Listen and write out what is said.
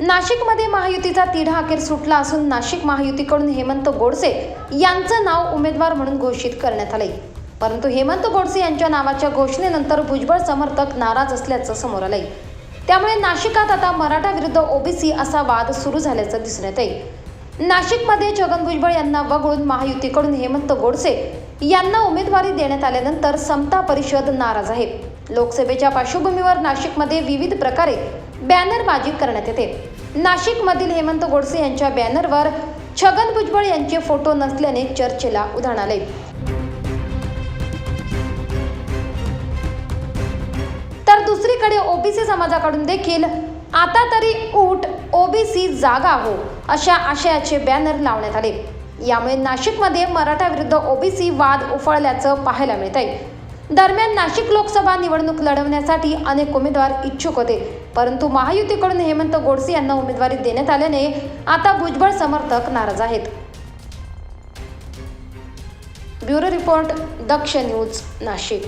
नाशिकमध्ये महायुतीचा तिढा अखेर सुटला असून नाशिक महायुतीकडून हेमंत गोडसे यांचं नाव उमेदवार म्हणून घोषित करण्यात आले परंतु हेमंत गोडसे यांच्या नावाच्या घोषणेनंतर भुजबळ समर्थक नाराज असल्याचं समोर आलंय. त्यामुळे नाशिकात आता मराठा विरुद्ध ओबीसी असा वाद सुरू झाल्याचं दिसून येत आहे नाशिकमध्ये छगन भुजबळ यांना वगळून महायुतीकडून हेमंत गोडसे यांना उमेदवारी देण्यात आल्यानंतर समता परिषद नाराज आहे. लोकसभेच्या पार्श्वभूमीवर नाशिकमध्ये विविध प्रकारे बॅनरबाजी करण्यात येते. नाशिकमधील हेमंत गोडसे यांच्या बॅनरवर छगन भुजबळ यांचे फोटो नसल्याने चर्चेला उधाण आले तर दुसरीकडे ओबीसी समाजाकडून देखील आता तरी ऊट ओबीसी जागा हो अशा आशयाचे बॅनर लावण्यात आले. यामुळे नाशिकमध्ये मराठा विरुद्ध ओबीसी वाद उफळल्याचं पाहायला मिळत आहे दरम्यान नाशिक लोकसभा निवडणूक लढवण्यासाठी अनेक उमेदवार इच्छुक होते. परंतु महायुतीकडून हेमंत गोडसे यांना उमेदवारी देण्यात आल्याने आता भुजबळ समर्थक नाराज आहेत. Bureau report Daksh news Nashik.